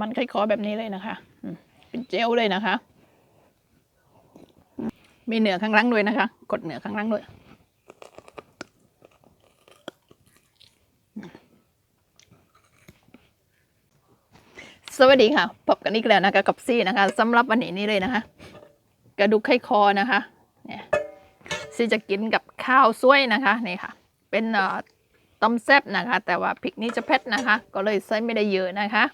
มันค่อยคอแบบนี้เลยนะคะเป็นเจลเลยนะคะ มีเหนือข้างล่างด้วยนะคะ กดเหนือข้างล่างด้วยสวัสดีค่ะพบกันอีกแล้วนะคะกับซี่นะคะสำหรับวันนี้นี่เลยนะคะ กระดูกไข้คอนะคะเนี่ยซี่จะกินกับข้าวซวยนะคะนี่ค่ะ เป็นต้มแซ่บนะคะ แต่ว่าพริกนี้จะเผ็ดนะคะ ก็เลยใส่ไม่ได้เยอะนะคะ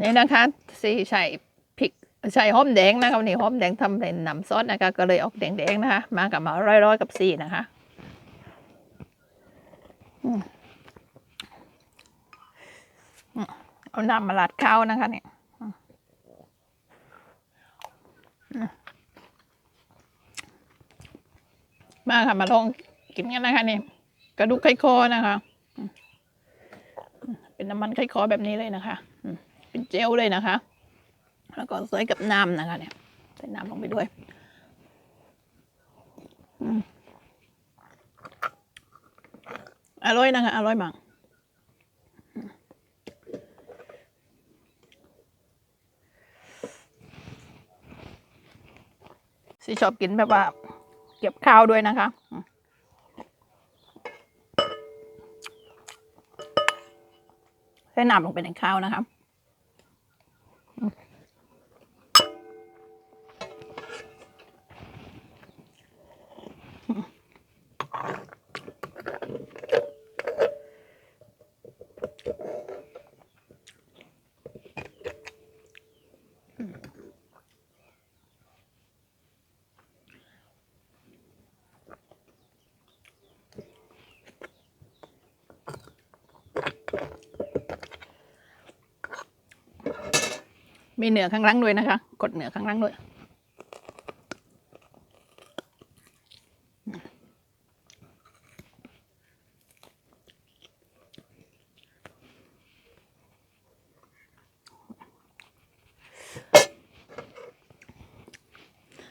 นี่นะคะซี่ใส่พริกใส่หอมแดงนะคะวันนี้หอมแดงทำเป็นน้ำซอสนะคะ ก็เลยออกแดงๆนะคะ มากับมาร้อยๆกับซี่นะคะเอาน้ำมาลาดข้าวนะคะเนี่ยมาค่ะมาลองกินกันนะคะนี่กระดูกไข่คอนะคะ เป็นน้ำมันไข่คอแบบนี้เลยนะคะ เจลเลยนะคะ แล้วก็ใส่กับน้ำนะคะ เนี่ยใส่น้ำลงไปด้วยอร่อยนะคะ อร่อยมากสิชอบกินแบบว่า เก็บข้าวด้วยนะคะใส่น้ำลงไปในข้าวนะคะ มีเหนือข้างล่างด้วยนะคะ กดเหนือข้างล่างด้วย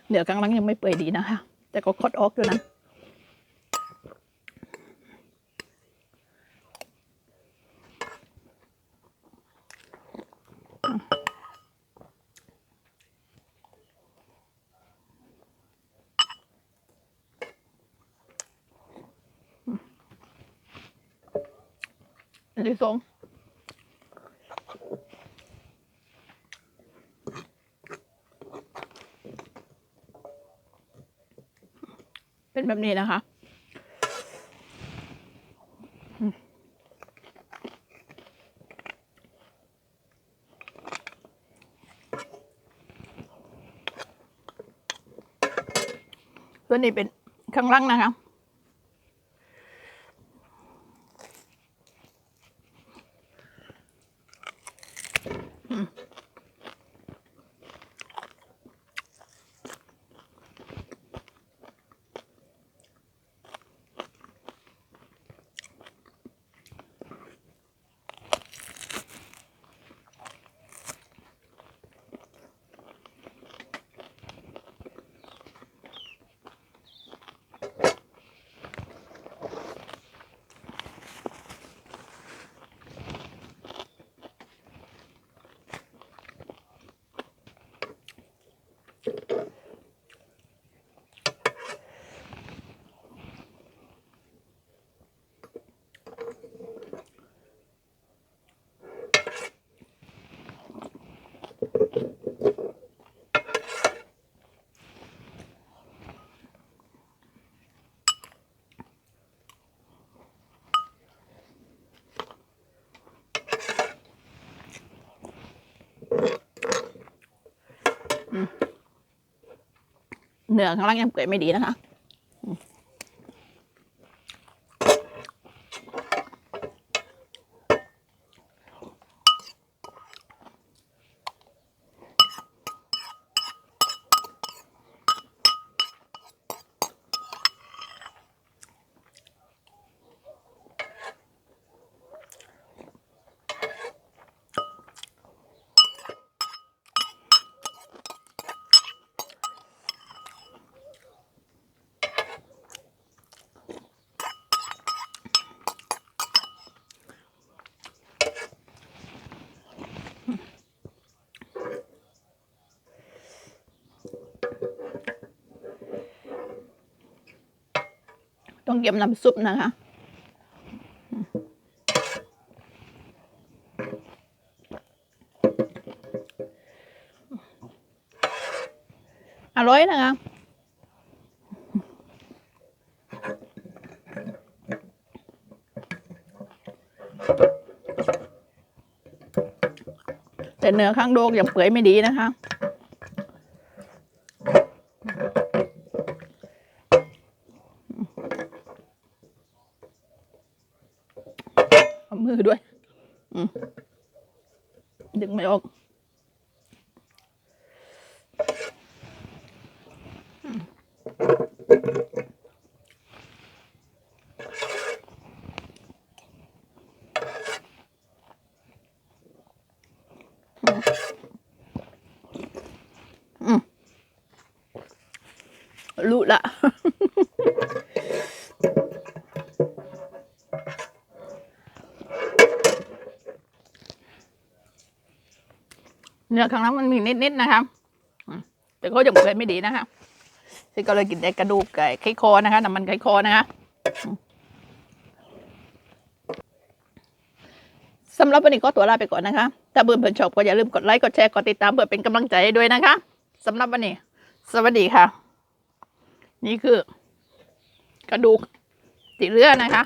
เหนือข้างล่างยังไม่เปื่อยดีนะคะ แต่ก็คดออกอยู่นะ อันที่สองเป็นแบบนี้นะคะตัวนี้เป็นข้างล่างนะคะ เหนือข้างล่างยังเปื่อยไม่ดีนะคะ ต้องเก็บน้ำซุปนะคะ อร่อยนะคะแต่เนื้อข้างโดกยังเปื่อยไม่ดีนะคะ มือด้วย อืมดึงไม่ออกรู้ละ เนื้อข้างล่างมันมีนิดๆนะคะแต่ก็ยังเปื่อยไม่ดีนะคะที่ก็เลยกินแต่กระดูกไก่ไข่คอนะคะน้ำมันไข่คอนะคะสำหรับวันนี้ก็ตัวลาไปก่อนนะคะ ถ้าเบื่อเพื่อนชอบก็อย่าลืมกดไลค์ กดแชร์ กดติดตามเพื่อเป็นกำลังใจให้ด้วยนะคะสำหรับวันนี้ สวัสดีค่ะ นี่คือ กระดูกติเรือนะคะ